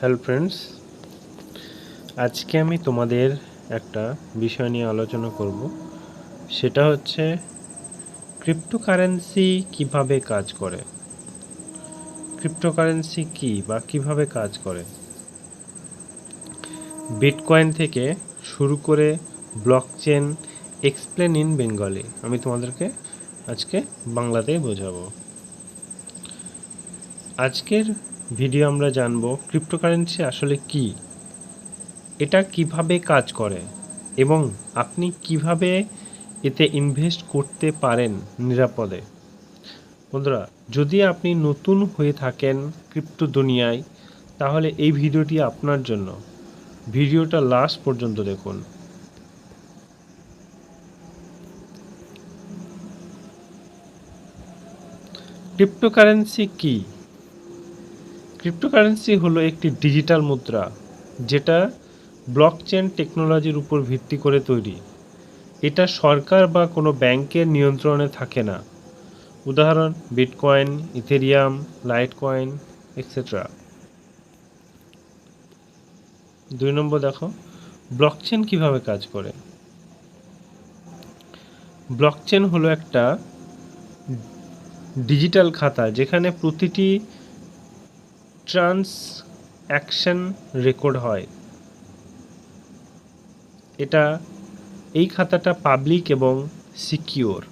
Hello friends আজকে আমি তোমাদের একটা বিষয় নিয়ে আলোচনা করব। সেটা হচ্ছে ক্রিপ্টোকারেন্সি কীভাবে কাজ করে? ক্রিপ্টোকারেন্সি কি বা কীভাবে কাজ করে? বিটকয়েন থেকে শুরু করে ব্লকচেন এক্সপ্লেন ইন বেঙ্গলি আমি তোমাদেরকে আজকে বাংলাতেই বোঝাবো। আজকের ভিডিও আমরা জানব ক্রিপ্টোকারেন্সি আসলে কি, এটা কীভাবে কাজ করে এবং আপনি কীভাবে এতে ইনভেস্ট করতে পারেন নিরাপদে। বন্ধুরা, যদি আপনি নতুন হয়ে থাকেন ক্রিপ্টো দুনিয়ায়, তাহলে এই ভিডিওটি আপনার জন্য। ভিডিওটা লাস্ট পর্যন্ত দেখুন। ক্রিপ্টোকারেন্সি কি? ক্রিপ্টোকারেন্সি হলো একটি ডিজিটাল মুদ্রা, যেটা ব্লকচেন টেকনোলজির উপর ভিত্তি করে তৈরি। এটা সরকার বা কোনো ব্যাংকের নিয়ন্ত্রণে থাকে না। উদাহরণ bitcoin Ethereum Litecoin etcetera দুই নম্বর দেখো ব্লকচেন কীভাবে কাজ করে? ব্লকচেন হলো একটা ডিজিটাল খাতা, যেখানে প্রতিটি ট্রান্সঅ্যাকশন রেকর্ড হয়। এটা এই খাতাটা পাবলিক এবং সিকিওর।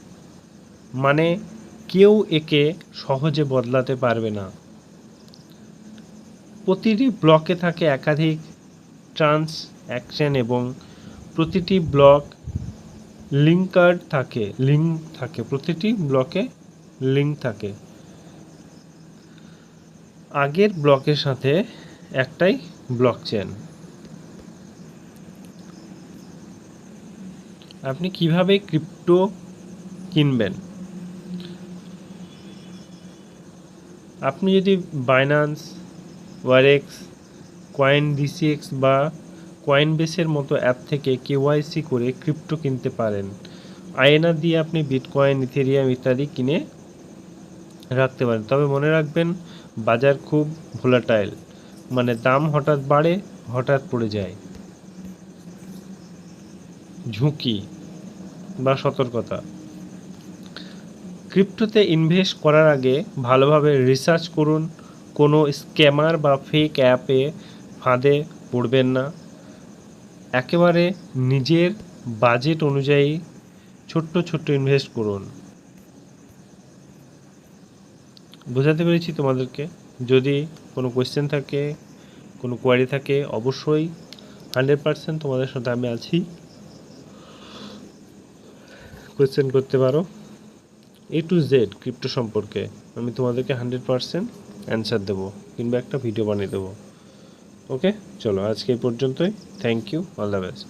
মানে কেউ একে সহজে বদলাতে পারবে না। প্রতিটি ব্লকে থাকে একাধিক ট্রান্সঅ্যাকশন এবং প্রতিটি ব্লক লিঙ্ক কার্ড থাকে, লিঙ্ক থাকে, প্রতিটি ব্লকে লিঙ্ক থাকে। আগের ব্লকের সাথে একটাই ব্লক চেন আপনি কীভাবে ক্রিপ্টো কিনবেন? আপনি যদি বাইন্যান্স ওয়ারেক্স কয়েন ডিসিএক্স বা কয়েন বেসের মতো অ্যাপ থেকে কেওয়াইসি করে ক্রিপ্টো কিনতে পারেন। আয়না দিয়ে আপনি বিটকয়েন ইথেরিয়াম ইত্যাদি কিনে রাখতে পারেন। তবে মনে রাখবেন বাজার খুব ভোলাটাইল। মানে দাম হঠাৎ বাড়ে, হঠাৎ পড়ে যায়। ঝুঁকি বা সতর্কতা। ক্রিপ্টোতে ইনভেস্ট করার আগে ভালোভাবে রিসার্চ করুন, কোনো স্ক্যামার বা ফেক অ্যাপে ফাঁদে পড়বেন না। একেবারে নিজের বাজেট অনুযায়ী ছোট্ট ছোট্ট ইনভেস্ট করুন। বোঝাতে পেরেছি তোমাদেরকে। যদি কোনো কোয়েশ্চেন থাকে, কোনো কোয়ারি থাকে, অবশ্যই হান্ড্রেড পারসেন্ট তোমাদের সাথে আমি আছি। কোয়েশ্চেন করতে পারো। এ টু জেড ক্রিপ্টো সম্পর্কে আমি তোমাদেরকে হান্ড্রেড পারসেন্ট অ্যান্সার দেবো কিংবা একটা ভিডিও বানিয়ে দেবো। ওকে চলো, আজকে এই পর্যন্তই। Thank you all the best